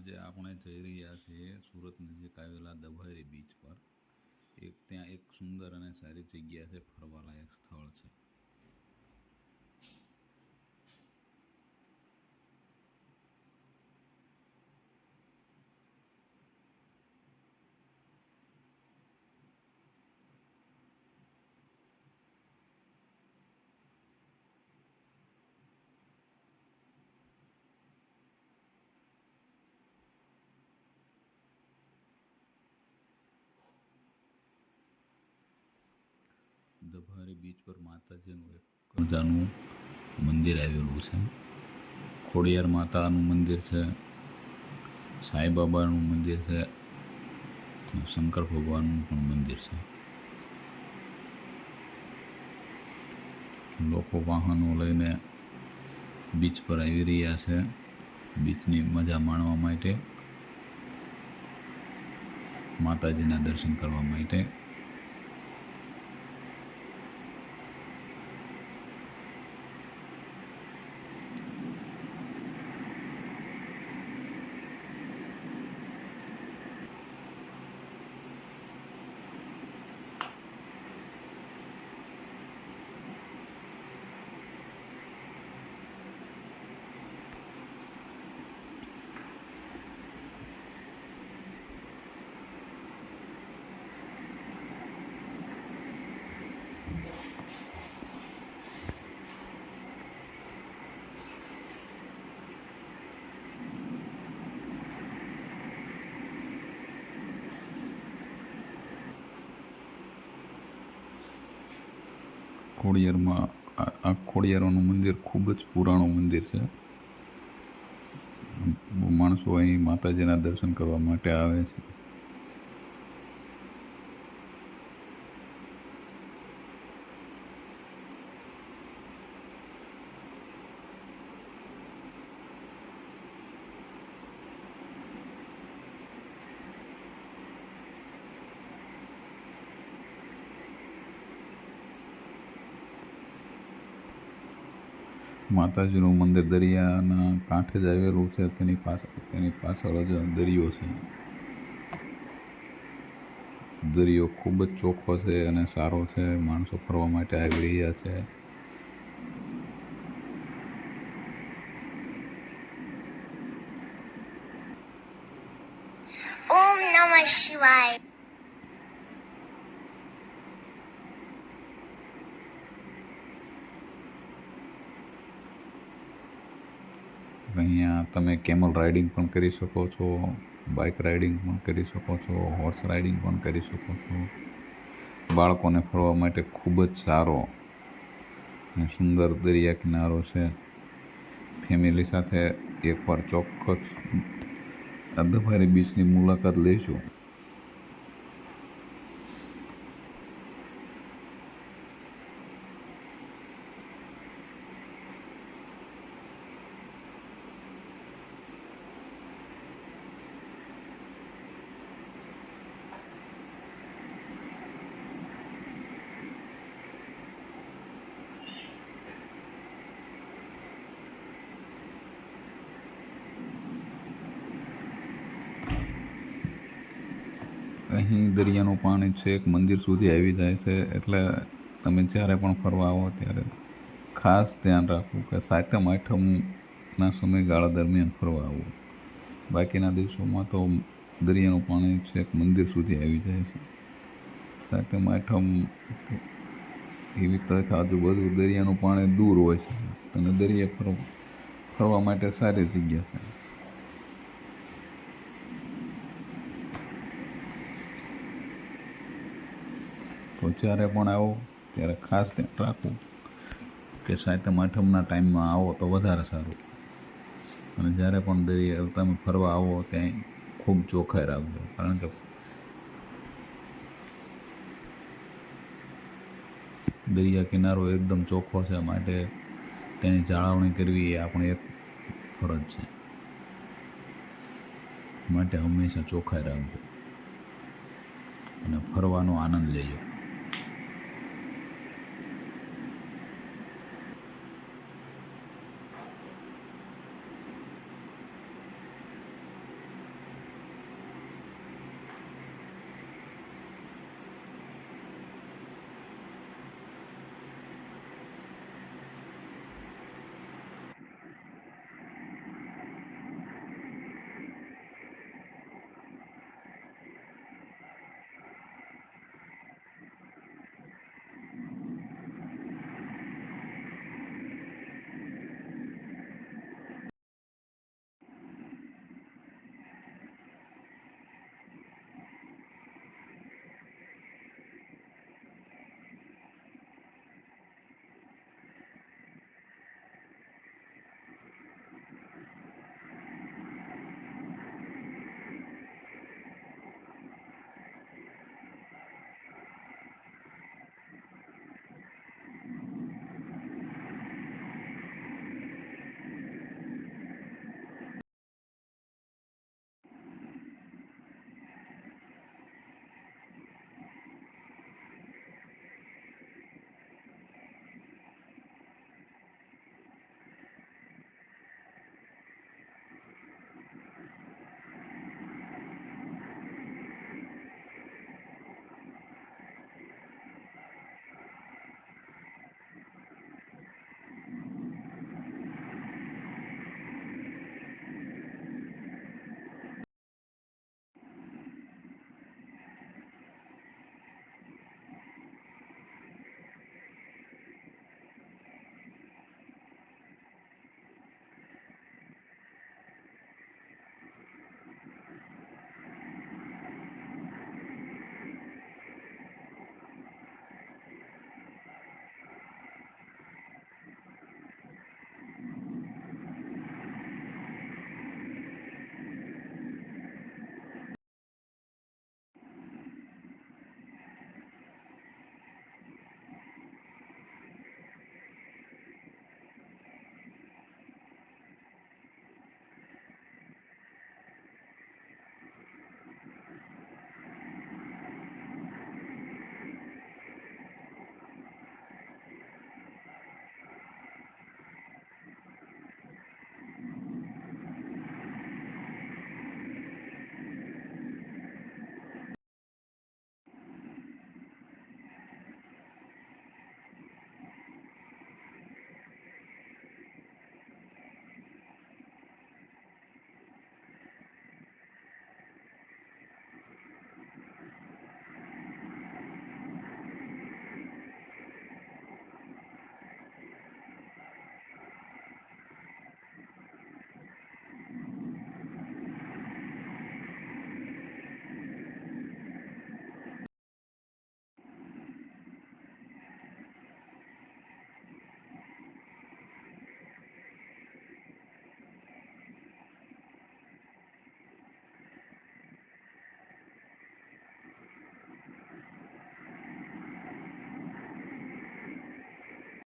આજે આપણે જઈ રહ્યા છીએ સુરત નજીક આવેલા દભારી બીચ પર. એક ત્યાં એક સુંદર અને સારી જગ્યા છે ફરવાલાયક સ્થળ છે. દભારી બીચ પર માતાજીનું એક મજાનું મંદિર આવેલું છે. ખોડિયાર માતાનું મંદિર છે. સાંઈબાબાનું મંદિર છે. શંકર ભગવાનનું પણ મંદિર છે. લોકો વાહનો લઈને બીચ પર આવી રહ્યા છે. બીચની મજા માણવા માટે. માતાજીના દર્શન કરવા માટે. ખોડિયારમાં આ ખોડિયારોનું મંદિર ખૂબ જ પુરાણું મંદિર છે. માણસો અહીં માતાજીના દર્શન કરવા માટે આવે છે. માતાજીનું મંદિર દરિયાના કાંઠે જ આવેલું છે. તેની પાછળ તેની પાછળ જ દરિયો છે. દરિયો ખૂબ જ ચોખ્ખો છે અને સારો છે. માણસો ફરવા માટે આવી રહ્યા છે. ઓમ નમઃ શિવાય. અહીંયા તમે કેમલ રાઇડિંગ પણ કરી શકો છો બાઇક રાઇડિંગ પણ કરી શકો છો હોર્સ રાઇડિંગ પણ કરી શકો છો. બાળકોને ફરવા માટે ખૂબ જ સારો અને સુંદર દરિયા કિનારો છે. ફેમિલી સાથે એકવાર ચોક્કસ દભારી બીચની મુલાકાત લઈશું. અહીં દરિયાનું પાણી છેક મંદિર સુધી આવી જાય છે, એટલે તમે જ્યારે પણ ફરવા આવો ત્યારે ખાસ ધ્યાન રાખવું કે સાતમ, આઠમના સમયગાળા દરમિયાન ફરવા આવવું બાકીના દિવસોમાં તો દરિયાનું પાણી છેક મંદિર સુધી આવી જાય છે. સાતમ, આઠમ એવી તરફ આજુબાજુ દરિયાનું પાણી દૂર હોય છે. અને દરિયા ફરવા માટે સારી જગ્યા છે. જ્યારે પણ આવો, ત્યારે ખાસ ધ્યાન રાખવું કે સાતમ, આઠમના ટાઈમમાં આવો તો વધારે સારું. અને જ્યારે પણ દરિયા તમે ફરવા આવો ત્યાં ખૂબ ચોખ્ખાઈ રાખજો. કારણ કે દરિયા કિનારો એકદમ ચોખ્ખો છે માટે તેની જાળવણી કરવી એ આપણી એક ફરજ છે. માટે હંમેશા ચોખ્ખાઈ રાખજો. અને ફરવાનો આનંદ લેજો.